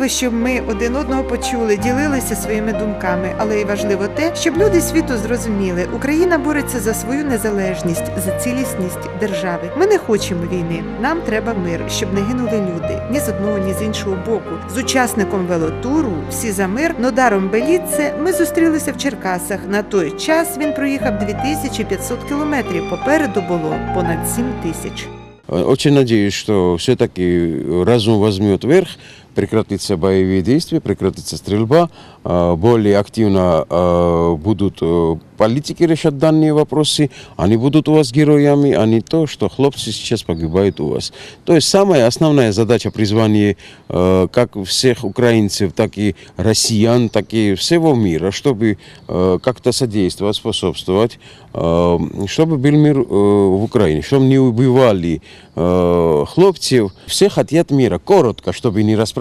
Важливо, щоб ми один одного почули, ділилися своїми думками, але й важливо те, щоб люди світу зрозуміли, Україна бореться за свою незалежність, за цілісність держави. Ми не хочемо війни. Нам треба мир, щоб не гинули люди ні з одного, ні з іншого боку. З учасником велотуру всі за мир Нодаром Беліце ми зустрілися в Черкасах. На той час він проїхав 2500 кілометрів. Попереду було понад 7 тисяч. Очень надеюсь, что все-таки разум возьмет верх, прекратятся боевые действия, прекратится стрельба, э, более активно э, будут э, политики решать данные вопросы, они будут у вас героями, а не то, что хлопцы сейчас погибают у вас. То есть самая основная задача призвания э, как всех украинцев, так и россиян, так и всего мира, чтобы э, как-то содействовать, способствовать, чтобы был мир в Украине, чтобы не убивали хлопцев. Все хотят мира. Коротко, чтобы не распространяться.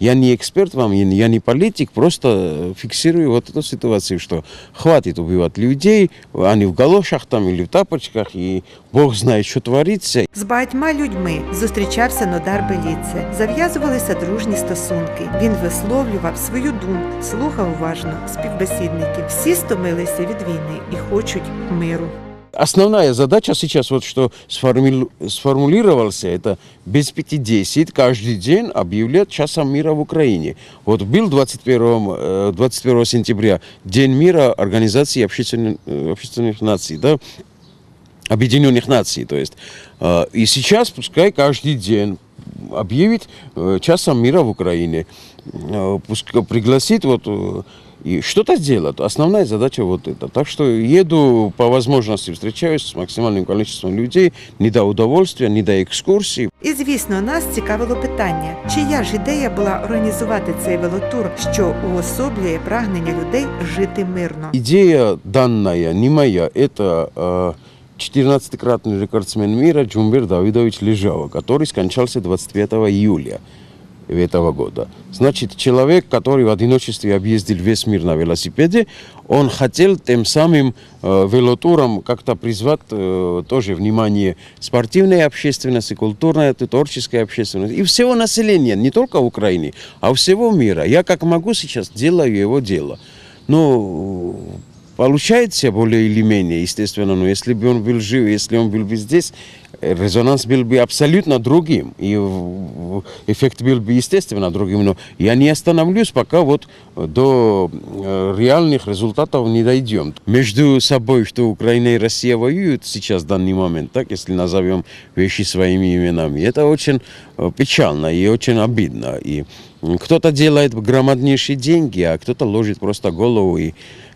Я не эксперт вам, я не- политик, просто фиксирую вот эту ситуацию, что хватит убивать людей, они в галошах там или в тапочках, и Бог знает, что творится. З багатьма людьми зустрічався Нодар Беліце. Зав'язувалися дружні стосунки. Він висловлював свою думку, слухав уважно співбесідників. Всі стомилися від війни і хочуть миру. Основная задача сейчас, вот что сформи- сформулировался, это без пяти десять каждый день объявлять часом мира в Украине. Вот был 21, э, 21 сентября День мира Организации общественных, э, общественных наций, да, Объединенных Наций, то есть. Э, И сейчас пускай каждый день объявит э, часом мира в Украине, Э, пускай пригласит вот э, и что-то сделать. Основная задача вот это. Так что еду по возможности, встречаюсь с максимальным количеством людей, не до удовольствия, не до экскурсий. І звісно, нас цікавило питання, чия ж ідея була організувати цей велотур, що уособлює прагнення людей жити мирно. Идея данная, не моя, это э, 14-кратный рекордсмен мира Джумбер Давидович Лежава, который скончался 25 июля этого года. Значит, человек, который в одиночестве объездил весь мир на велосипеде, он хотел тем самым э, велотуром как-то призвать э, тоже внимание спортивной общественности, культурной, творческой общественности и всего населения, не только Украины, а всего мира. Я как могу сейчас делаю его дело. Ну, получается более или менее, естественно, но если бы он был жив, если он был бы здесь, резонанс был бы абсолютно другим, и эффект был бы, естественно, другим, но я не остановлюсь, пока вот до э, реальных результатов не дойдем. Между собой, что Украина и Россия воюют сейчас, в данный момент, так, если назовем вещи своими именами, это очень э, печально и очень обидно. И кто-то делает громаднейшие деньги, а кто-то ложит просто голову и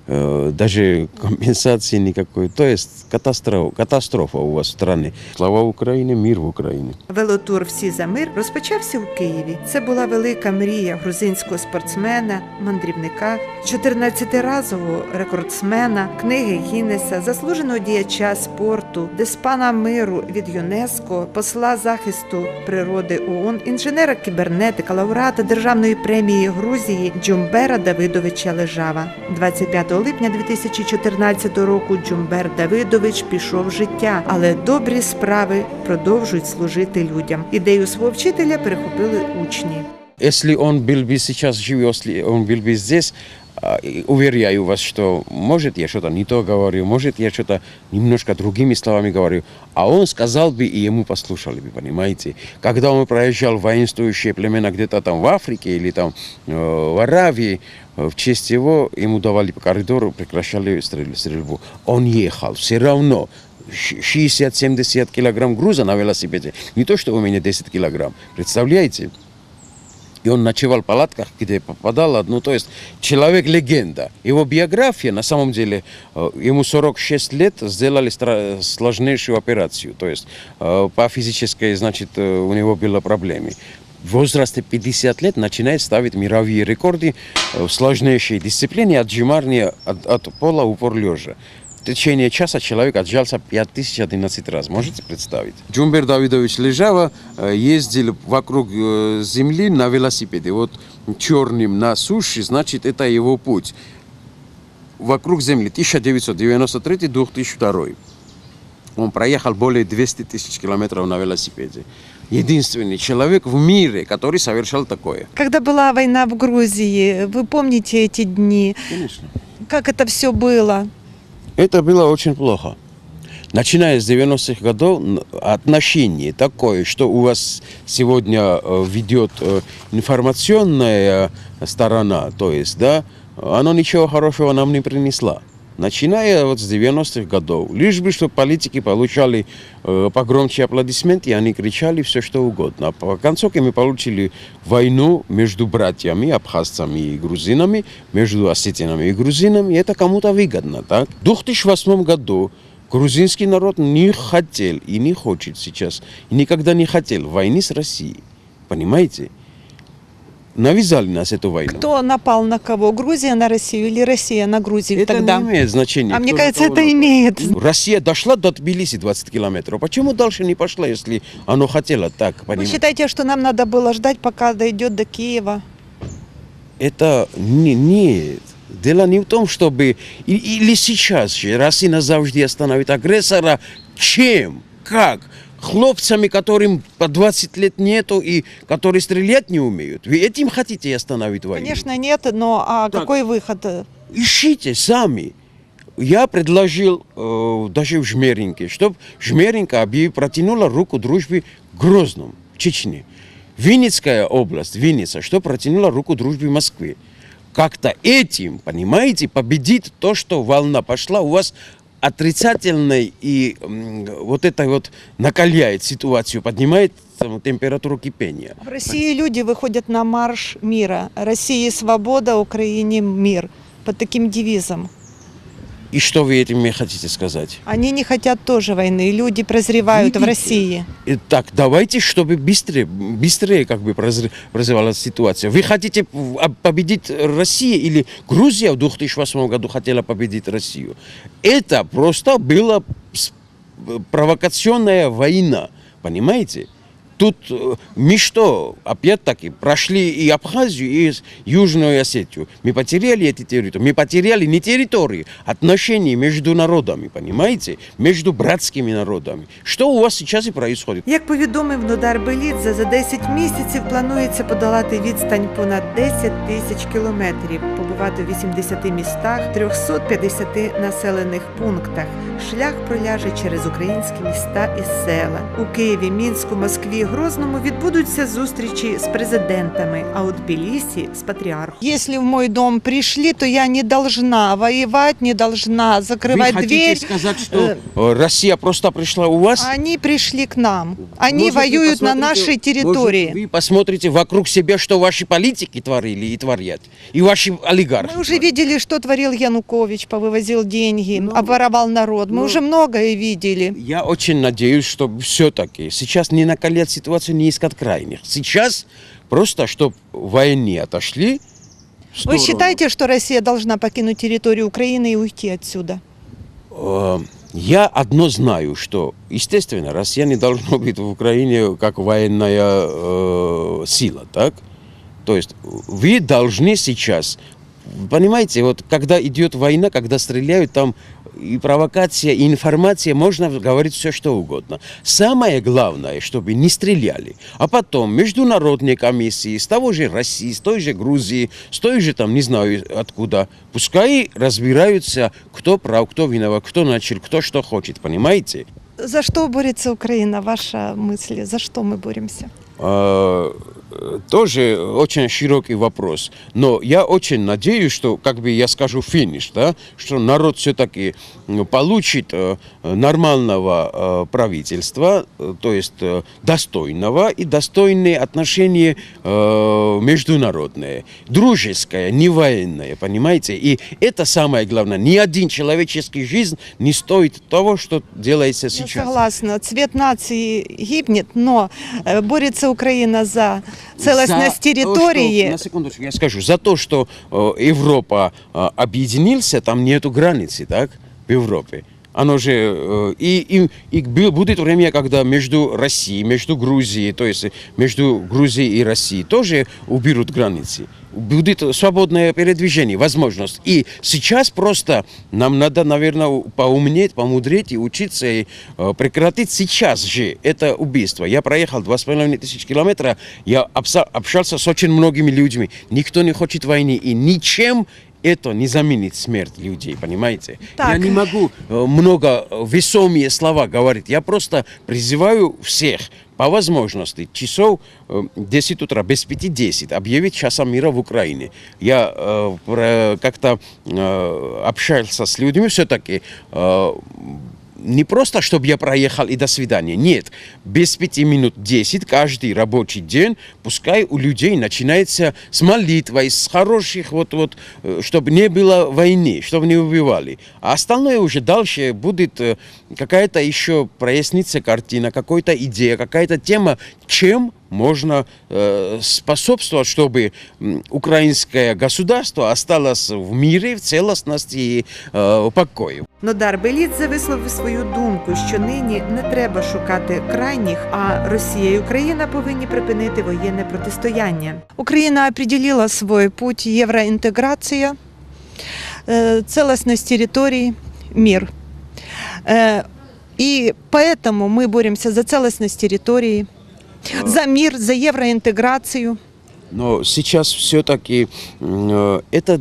даже компенсации никакой. То есть катастрофа, катастрофа у вас в стране. Слава Украине, мир в Украине. Велотур Всі за мир розпочався у Києві. Це була велика мрія грузинського спортсмена, мандрівника, 14-разового рекордсмена, книги Гіннеса, заслуженого діяча спорту, диспана миру від ЮНЕСКО, посла захисту природи ООН, інженера кібернетика, лауреата Державної премії Грузії Джумбера Давидовича Лежава. 25 липня 2014 року Джумбер Давидович пішов з життя, але добрі справи продовжують служити людям. Ідею свого вчителя перехопили учні. Если он был бы сейчас жив, если он был бы здесь, а, и уверяю вас, что может я что-то не то говорю, может я что-то немножко другими словами говорю, а он сказал бы, и ему послушали бы, понимаете. Когда он проезжал воинствующие племена где-то там в Африке или там э, в Аравии, э, в честь его ему давали по коридору, прекращали стрель- стрельбу. Он ехал все равно. Щ- 60-70 килограмм груза на велосипеде. Не то, что у меня 10 килограмм. Представляете? И он ночевал в палатках, где попадало. Ну, то есть человек-легенда. Его биография, на самом деле, э, ему 46 лет сделали сложнейшую операцию. То есть э, по физической, значит, э, у него было проблемы. Возрасте 50 лет начинает ставить мировые рекорды э, в сложнейшей дисциплине отжимания от, от пола упор лежа. В течение часа человек отжался 5011 раз. Можете представить? Джумбер Давидович Лежава э, ездил вокруг э, земли на велосипеде. Вот черным на суше, значит, это его путь. Вокруг земли 1993-2002. Он проехал более 200 тысяч километров на велосипеде. единственный человек в мире, который совершал такое. Когда была война в Грузии, вы помните эти дни? Конечно. Как это все было? Это было очень плохо. Начиная с 90-х годов отношение такое, что у вас сегодня э, ведет э, информационная сторона, то есть, да, оно ничего хорошего нам не принесла. Начиная вот с 90-х годов, лишь бы, что политики получали э, погромче аплодисменты, они кричали все что угодно. А по концовке мы получили войну между братьями, абхазцами и грузинами, между осетинами и грузинами. Это кому-то выгодно, так? В 2008 году грузинский народ не хотел и не хочет сейчас, и никогда не хотел войны с Россией. Понимаете? Навязали нас эту войну. Кто напал на кого? Грузия на Россию или Россия на Грузию Это тогда? не имеет значения. А мне кажется, это напал. имеет. Россия дошла до Тбилиси 20 километров. Почему дальше не пошла, если оно хотело так? Вы Понимаете? считаете, что нам надо было ждать, пока дойдет до Киева? Это не, нет. Дело не в том, чтобы... Или сейчас Россия назавжди остановит агрессора. Чем? Как? Хлопцами, которым по 20 лет нету и которые стрелять не умеют. Вы этим хотите остановить войну? Конечно, нет, но а Так. какой выход? Ищите сами. Я предложил э, даже в Жмеринке, чтобы Жмеринка протянула руку дружбе Грозном, в Чечне. Винницкая область, Винница, что протянула руку дружбе Москве. Как-то этим, понимаете, победит то, что волна пошла у вас отрицательной и вот это вот накаляет ситуацию, поднимает температуру кипения. В России люди выходят на марш мира. России свобода, Украине мир. Под таким девизом. И что вы этим мне хотите сказать? Они не хотят тоже войны. Люди прозревают в Видите? России. Итак, давайте, чтобы быстрее, быстрее как бы прозр- развивалась ситуация. Вы хотите в- а, победить Россию или Грузия в 2008 году хотела победить Россию? Это просто была с- провокационная война, понимаете? Тут э, мы что, опять-таки, прошли и Абхазию, и с- Южную Осетию. Мы потеряли эти территории. Мы потеряли не территории, отношения между народами, понимаете? Между братскими народами. Что у вас сейчас и происходит? Як повідомив Нодар Белідзе, за 10 місяців планується подолати відстань понад 10 тисяч кілометрів, побувати в 80 містах, 350 населених пунктах. Шлях проляже через українські міста і села. У Києві, Мінську, Москві, Грозному відбудуться зустрічі з президентами, а у Тбілісі з патріархом. Если в мой дом пришли, то я не должна воевать, не должна закрывать Вы хотите дверь. сказать, что э, Россия просто пришла у вас? Они пришли к нам. Они Может, вы воюют на посмотрите- нашей территории. может, вы посмотрите вокруг себя, что ваши политики творили и творят. И ваши олигархи. Мы уже творят. видели, что творил Янукович, повывозил деньги, Ну, обворовал народ. Мы ну. уже многое видели. Я очень надеюсь, что все-таки сейчас не накалять ситуацию, не искать крайних. Сейчас просто, чтобы войне отошли. Вы считаете, что Россия должна покинуть территорию Украины и уйти отсюда? Э, Я одно знаю, что, естественно, Россия не должна быть в Украине как военная э, сила, так? То есть вы должны сейчас, понимаете, вот когда идет война, когда стреляют, там и провокация, и информация, можно говорить все что угодно. Самое главное, чтобы не стреляли. А потом международные комиссии с того же России, с той же Грузии, с той же там, не знаю откуда, пускай разбираются, кто прав, кто виноват, кто начал, кто что хочет, понимаете? За что борется Украина? Ваша мысль? За что мы боремся? Тоже очень широкий вопрос. Но я очень надеюсь, что, как бы я скажу, финиш, да, что народ все-таки получит э, нормального э, правительства, э, то есть достойного и достойные отношения международные, дружеское, не военное, понимаете? И это самое главное. Ни один человеческий жизнь не стоит того, что делается Я сейчас. согласна. Цвет нации гибнет, но борется Украина за целостность За то, территории. что- на секундочку, я скажу. За то, что э, Европа э, объединился, там нету границы, так, в Европе. Оно же э, и, и, и бу- будет время, когда между Россией, между Грузией, то есть между Грузией и Россией тоже уберут границы. Будет свободное передвижение, возможность. И сейчас просто нам надо, наверное, поумнеть, помудреть и учиться и э, прекратить сейчас же это убийство. Я проехал два с половиной тысяч километров, я общался с очень многими людьми. Никто не хочет войны и ничем это не заменит смерть людей, понимаете? Так. Я не могу э, много э, весомые слова говорить. Я просто призываю всех по возможности часов э, 10 утра, без 5-10, объявить часом мира в Украине. Я э, как-то э, общался с людьми все-таки, э, не просто, чтобы я проехал и до свидания. Нет, без пяти минут 10 каждый рабочий день, пускай у людей начинается с молитвой, с хороших, вот, вот, э, чтобы не было войны, чтобы не убивали. А остальное уже дальше будет э, какая-то еще прояснится картина, какая-то идея, какая-то тема, чем можно э, способствовать, чтобы м, украинское государство осталось в мире, в целостности и э, покое. Нодар Белідзе висловив свою думку, що нині не треба шукати крайніх, а Росія і Україна повинні припинити воєнне протистояння. Украина определила свой путь евроинтеграция, э, целостность территорий, мир. Э, И поэтому мы боремся за целостность территории, За мир, за евроинтеграцию. Но сейчас все-таки это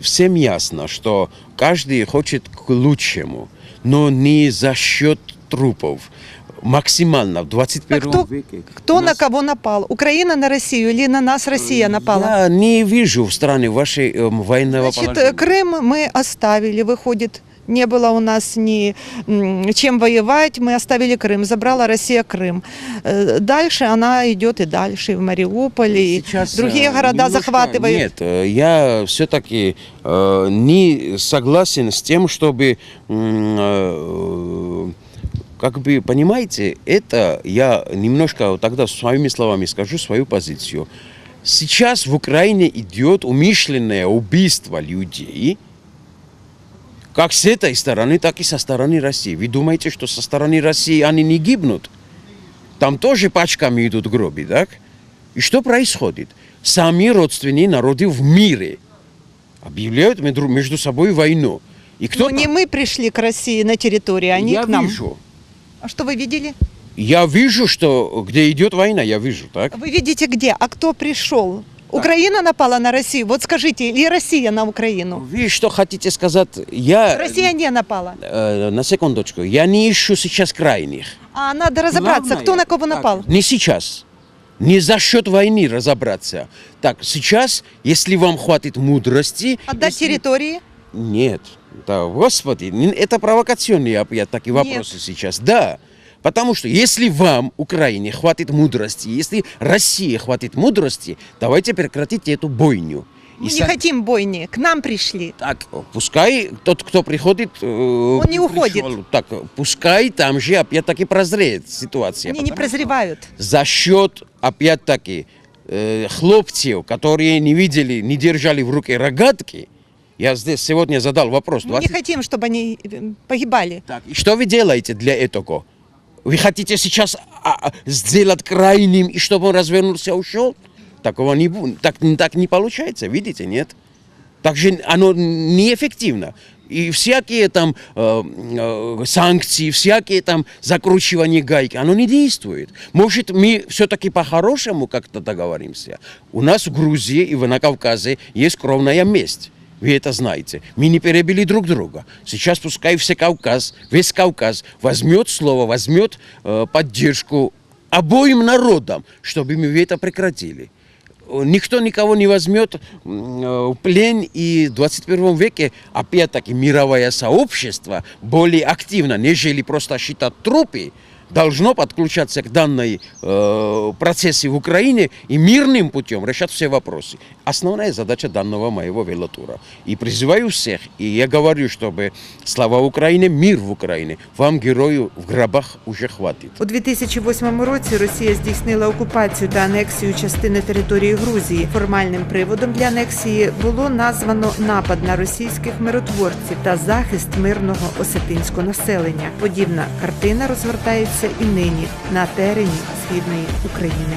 всем ясно, что каждый хочет к лучшему, но не за счет трупов. Максимально в 21 Так кто- веке. Кто у на нас- кого напал? Украина на Россию или на нас Россия напала? Я не вижу в стране вашей эм, военного Значит, положения. э, Крым мы оставили, выходит, не было у нас ни чем воевать, мы оставили Крым, забрала Россия Крым. Э, Дальше она идет и дальше, и в Мариуполе, и Сейчас, другие э, города немножко- захватывают. Нет, э, я все-таки э, не согласен с тем, чтобы, э, как бы, понимаете, это я немножко тогда своими словами скажу свою позицию. Сейчас в Украине идет умышленное убийство людей, как с этой стороны, так и со стороны России. Вы думаете, что со стороны России они не гибнут? Там тоже пачками идут гроби, так? И что происходит? Сами родственные народы в мире объявляют между собой войну. И кто Но не мы пришли к России на территорию, они я к нам. вижу. А что вы видели? Я вижу, что где идет война, я вижу, так? Вы видите где? А кто пришел? Украина напала на Россию? Вот скажите, или Россия на Украину? Вы что хотите сказать? Я Россия не напала. э, на секундочку. Я не ищу сейчас крайних. А надо разобраться, Главное, кто на кого так, напал. Не сейчас. Не за счет войны разобраться. Так, сейчас, если вам хватит мудрости... Отдать если- территории? Нет. Да, господи, это провокационные опять такие Нет. вопросы сейчас. Да. Потому что если вам, Украине, хватит мудрости, если России хватит мудрости, давайте прекратите эту бойню. Мы И не хотим бойни, к нам пришли. Так, пускай тот, кто приходит... Он не уходит. Так, пускай там же опять-таки прозреет ситуация. Они не прозревают. За счет, опять-таки, э, хлопцев, которые не видели, не держали в руке рогатки, я здесь сегодня задал вопрос. Мы не 20 хотим, чтобы они э, погибали. Так, и что вы делаете для этого? Вы хотите сейчас а, а, сделать крайним, и чтобы он развернулся и ушел? Такого не будет. Так, так не получается, видите, нет? Так же оно неэффективно. И всякие там э, э, санкции, всякие там закручивания гайки, оно не действует. Может, мы все-таки по-хорошему как-то договоримся? У нас в Грузии и на Кавказе есть кровная месть. Вы это знаете. Мы не перебили друг друга. Сейчас пускай все Кавказ, весь Кавказ возьмет слово, возьмет э, поддержку обоим народам, чтобы мы это прекратили. Никто никого не возьмет э, в плен, и в 21 веке, опять-таки, мировое сообщество более активно, нежели просто считать трупы, должно подключаться к данной э, процессе в Украине и мирным путем решать все вопросы. Основная задача данного моего велотура. И призываю всех, и я говорю, чтобы слава Украине, мир в Украине, вам, герою, в гробах уже хватит. У 2008 році Росія здійснила окупацію та анексію частини території Грузії. Формальним приводом для анексії було названо напад на російських миротворців та захист мирного осетинського населення. Подібна картина розгортається і нині на терені східної України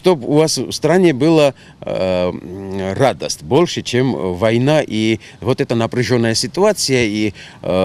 Чтобы у вас в стране была э, м, радость больше, чем война и вот эта напряженная ситуация. И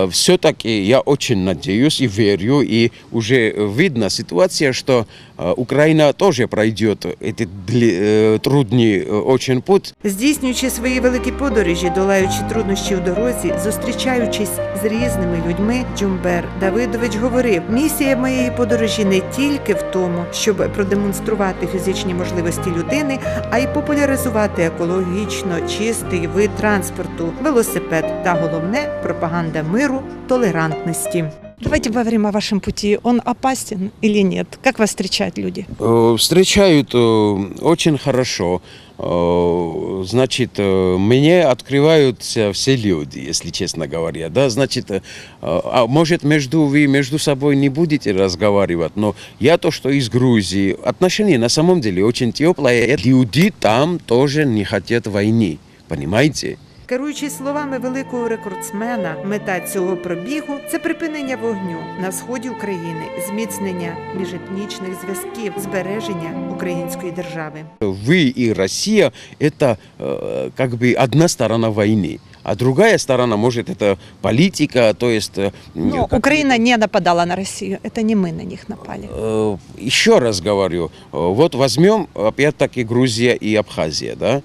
все-таки я очень надеюсь и верю, и уже видна ситуация, что э, Украина тоже пройдет этот дли- э, трудный э, очень путь. Здійснюючи свої великі подорожі, долаючи труднощі в дорозі, зустрічаючись з різними людьми, Джумбер Давидович говорив: місія моєї подорожі не тільки в тому, щоб продемонструвати фізичні можливості людини, а й популяризувати екологічно чистий вид транспорту, велосипед та головне пропаганда миру, толерантності. Давайте поговорим о вашем пути. Он опасен или нет? Как вас встречают люди? Э, Встречают э, очень хорошо. Э, Значит, мне открываются все люди, если честно говоря. Да, значит, а может между вы между собой не будете разговаривать, но я то, что из Грузии, отношения на самом деле очень теплые. Люди там тоже не хотят войны, понимаете? Керуючись словами великого рекордсмена, мета цього пробігу це припинення вогню на сході України, зміцнення міжетнічних зв'язків, збереження української держави. Вы и Россия – это э, как бы одна сторона войны. А другая сторона, может, это политика, то есть... э, Но как- Украина не нападала на Россию. Это не мы на них напали. Э, Еще раз говорю, э, вот возьмем опять-таки Грузия и Абхазия, да?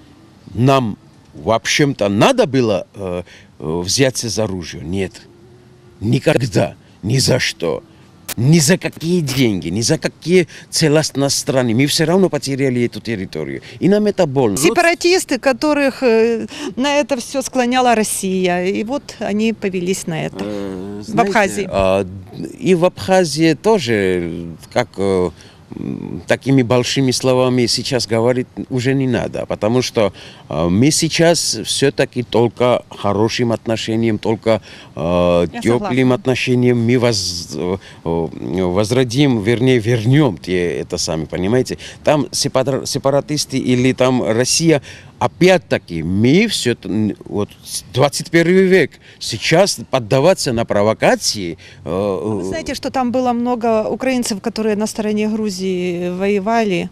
Нам, в общем-то, надо было э, э, взяться за оружие? Нет. Никогда. Ни за что. Ни за какие деньги, ни за какие целостность страны. Мы все равно потеряли эту территорию. И нам это больно. Сепаратисты, которых э, на это все склоняла Россия. И вот они повелись на это. Э, В Абхазии. а, И в Абхазии тоже, как такими большими словами сейчас говорить уже не надо, потому что э, мы сейчас все-таки только хорошим отношением, только э, теплым согласна. отношением мы воз- э, э, возродим, вернее, вернем те, это сами, понимаете? Там сепара- сепаратисты или там Россия Опять-таки, мы все, вот 21 век, сейчас поддаваться на провокации, э, Вы знаете, что там было много украинцев, которые на стороне Грузии воевали.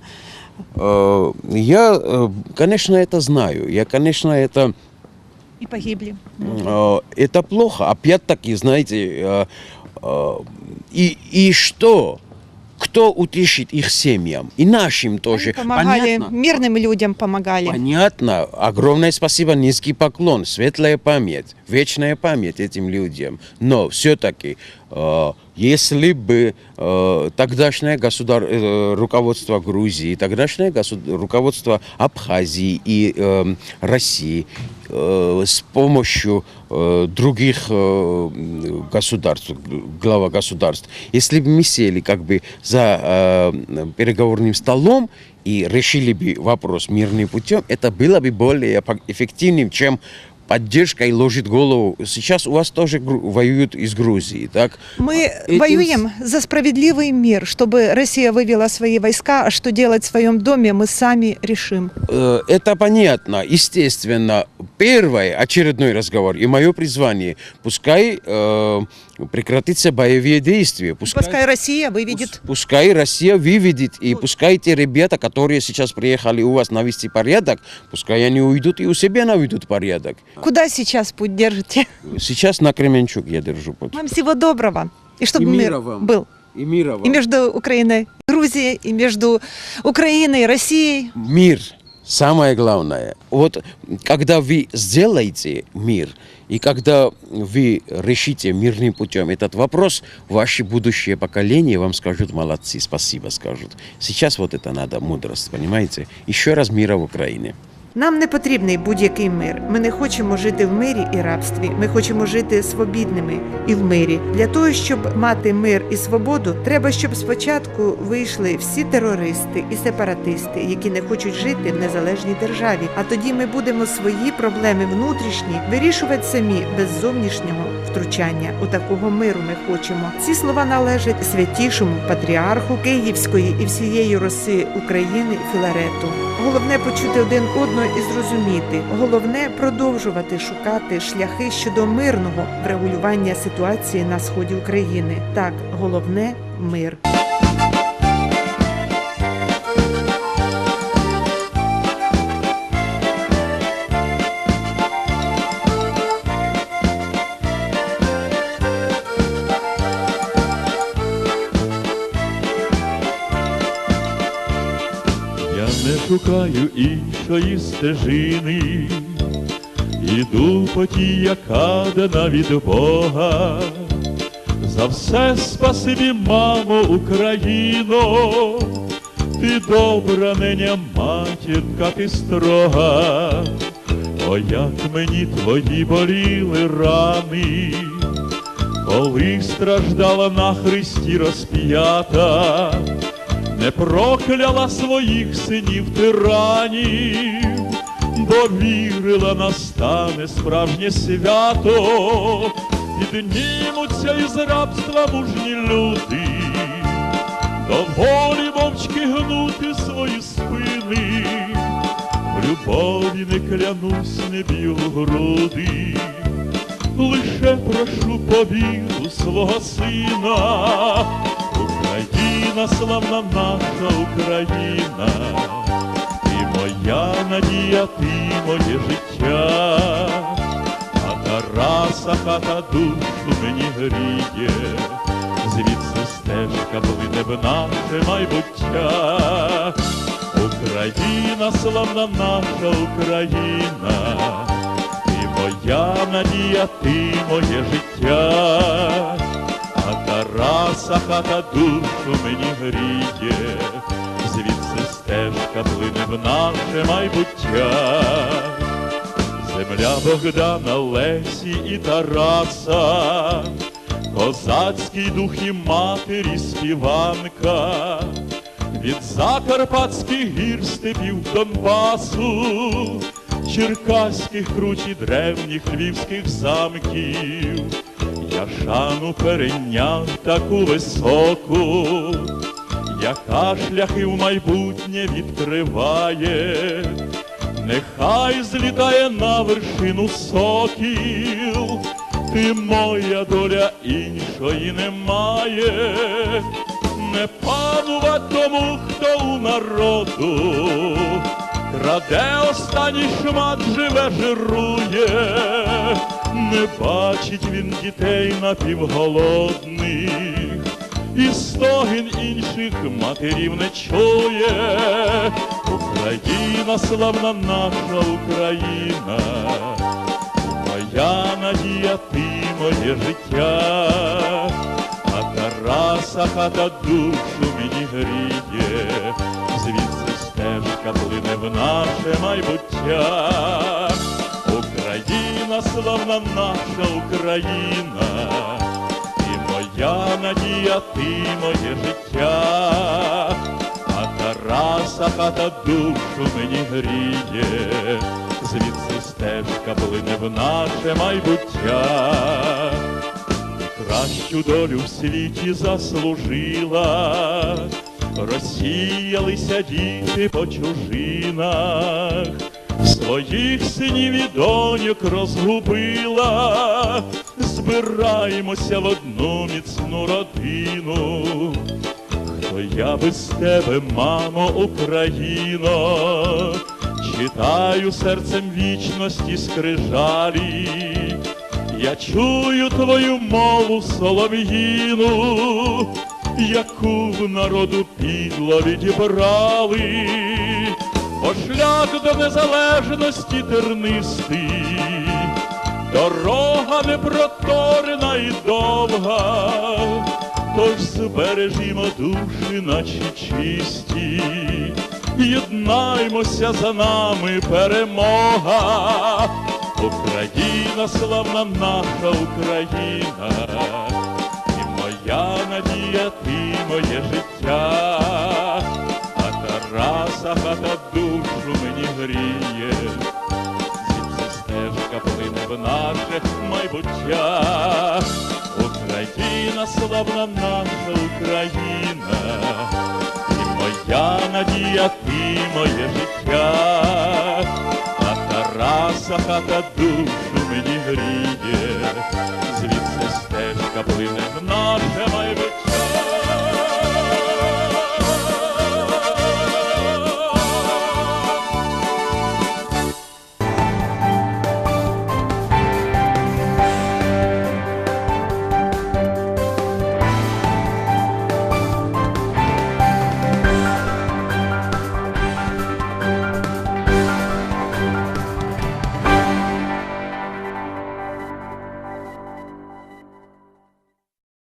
э, я, э, конечно, это знаю, я, конечно, это И погибли. Э, это плохо. Опять-таки, знаете, э, э, и, и что? Кто утешит их семьям? И нашим тоже. Они помогали, Понятно? мирным людям помогали. Понятно. Огромное спасибо, низкий поклон, светлая память, вечная память этим людям. Но все-таки, если бы э, тогдашнее государ... э, руководство Грузии, тогдашнее госуд- руководство Абхазии и э, России э, с помощью э, других э, государств, глава государств, если бы мы сели как бы за э, переговорным столом и решили бы вопрос мирным путем, это было бы более эффек- эффективным, чем поддержка и ложит голову. Сейчас у вас тоже гру- воюют из Грузии, так? Мы Этим воюем за справедливый мир, чтобы Россия вывела свои войска, а что делать в своем доме, мы сами решим. Э, Это понятно, естественно. Первый очередной разговор и мое призвание, пускай э, прекратятся боевые действия, пускай, Пускай Россия выведет. пус- пускай Россия выведет, и пускай те ребята, которые сейчас приехали у вас навести порядок, пускай они уйдут и у себя наведут порядок. Куда сейчас путь держите? Сейчас на Кременчук я держу путь. Вам всего доброго. И чтобы И мир вам. был. И мира вам. И между Украиной и Грузией, и между Украиной и Россией. мир самое главное. Вот когда вы сделаете мир, и когда вы решите мирным путем этот вопрос, ваши будущие поколения вам скажут молодцы, спасибо скажут. Сейчас вот это надо, мудрость, понимаете? Еще раз мира в Украине. Нам не потрібний будь-який мир. Ми не хочемо жити в мирі і рабстві. Ми хочемо жити свобідними і в мирі. Для того, щоб мати мир і свободу, треба, щоб спочатку вийшли всі терористи і сепаратисти, які не хочуть жити в незалежній державі. А тоді ми будемо свої проблеми внутрішні вирішувати самі без зовнішнього втручання. У такого миру ми хочемо. Ці слова належать святішому патріарху Київської і всієї Роси України Філарету. Головне почути один одного і зрозуміти. Головне продовжувати шукати шляхи щодо мирного врегулювання ситуації на сході України. Так, головне мир. Шукаю іншої стежини, іду по тій, яка дана від Бога. За все спасибі, мамо, Україно, ти добра неня матінка, ти строга. О, як мені твої боліли рани, коли страждала на Христі розп'ята не прокляла своїх синів тиранів, бо вірила настане справжнє свято, піднімуться із рабства мужні люди, до волі мовчки гнути свої спини, в любові не клянусь, не б'ю груди. Лише прошу повіру свого сина, Україна, славна наша Україна, ти моя надія, ти моє життя, а Тараса хата душу мені гріє, звідси стежка плине наше майбуття. Україна, славна наша Україна, ти моя надія, ти моє життя, Тараса хата душу мені гріє, звідси стежка плине в наше майбуття. Земля Богдана, Лесі і Тараса, козацький дух і матері співанка, від закарпатських гір степів Донбасу, черкаських круч і древніх львівських замків, я шану перейняв таку високу, яка шляхи в майбутнє відкриває. Нехай злітає на вершину сокіл, ти моя доля іншої немає, не панувати тому, хто у народу, краде останній шмат живе, жирує, не бачить він дітей напівголодних і стогін інших матерів не чує. Україна, славна наша Україна, моя надія, ти моє життя, а Тараса хата душу мені гріє, звідси стежка плине в наше майбуття. Славна наша Україна, ти моя надія, ти моє життя, а Тараса хата душу мені гріє, звідси стежка плине в наше майбуття. Кращу долю в світі заслужила, розсіялися діти по чужинах, своїх синів і доньок розгубила, збираємося в одну міцну родину. Хто я без тебе, мамо, Україно, читаю серцем вічності скрижалі, я чую твою мову солов'їну, яку в народу підло відібрали, бо шлях до незалежності тернистий, дорога непроторена і довга, тож збережімо душі наші чисті, єднаймося за нами перемога. Україна, славна наша Україна, ти моя надія, ти моє життя, а Тараса хата в наше майбуття. Україна, славна наша Україна, ти моя надія, ти моє життя, а Тараса хата душу мені гріє, звідси стежка плине в наше майбуття.